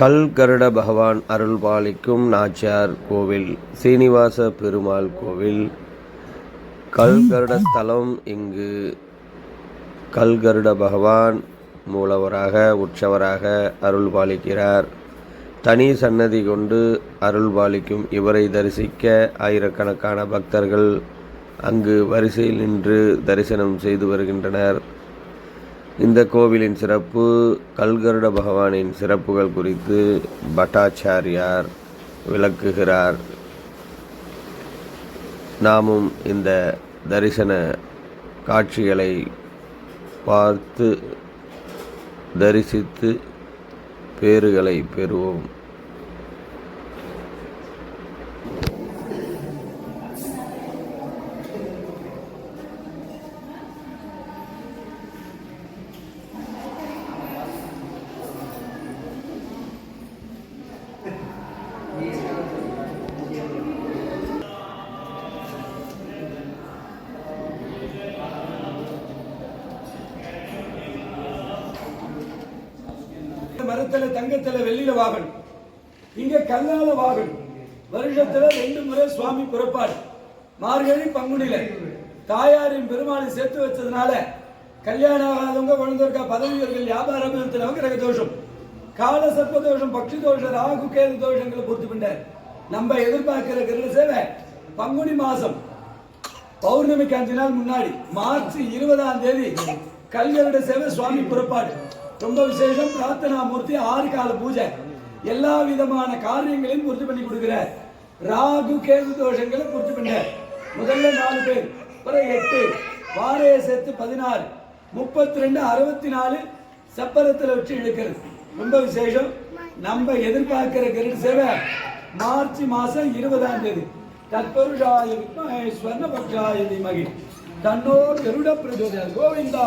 கல்கருட பகவான் அருள் பாலிக்கும் நாச்சியார் கோவில் சீனிவாச பெருமாள் கோவில். கல்கருட ஸ்தலம் இங்கு கல்கருட பகவான் மூலவராக உற்சவராக அருள் பாலிக்கிறார் தனி சன்னதி கொண்டு அருள் பாலிக்கும் இவரை தரிசிக்க ஆயிரக்கணக்கான பக்தர்கள் அங்கு வரிசையில் நின்று தரிசனம் செய்து வருகின்றனர். இந்த கோவிலின் சிறப்பு கல்கருட பகவானின் சிறப்புகள் குறித்து பட்டாச்சாரியார் விளக்குகிறார். நாமும் இந்த தரிசன காட்சிகளை பார்த்து தரிசித்து பேறுகளை பெறுவோம். மரத்துல தங்கத்துல வெள்ளியில வாகனம். இங்க கல்லால வாகனம். வருஷத்துல ரெண்டு முறை சுவாமி புறப்பாடு மார்கழி பங்குனில. தாயாரின் பெருமாளை சேர்த்து வச்சதுனால கல்யாணம் ஆகாதவங்க குழந்தைக்கா பதவியர்கள் வியாபாரம் நிறுத்தினவங்க கிரக தோஷம். கால சர்ப்ப தோஷம் பக்ஷி தோஷம் ராகு கேது தோஷங்களை பொறுத்து பண்ணார் நம்ம எதிர்பார்க்கிற கிரக சேவை பங்குனி மாசம். பௌர்ணமிக்கு அஞ்சு நாள் முன்னாடி மார்ச் இருபதாம் தேதி கல்யாண சேவை சுவாமி புறப்பாடு ரொம்ப விசேஷம். பிரார்த்தனா மூர்த்தி ஆறு கால பூஜை. எல்லா விதமான காரியங்களையும் பூர்த்தி பண்ணி கொடுக்குற ராகு கேது தோஷங்களை பூர்த்தி பண்ண முதல்ல நாலு பேர். பிறகு எட்டு. வாரைய சேர்த்து பதினாறு. முப்பத்தி ரெண்டு அறுபத்தி நாலு செப்பரத்தில் வச்சு இழுக்கிறது. ரொம்ப விசேஷம். நம்ம எதிர்பார்க்கிற கருட சேவை மார்ச் மாதம் இருபதாம் தேதி. தற்பருஷாய வித்மஹே ஸ்வர்ணபக்ஷாய தீமகி. தன்னோ கருட பிரச்சோதய கோவிந்தா.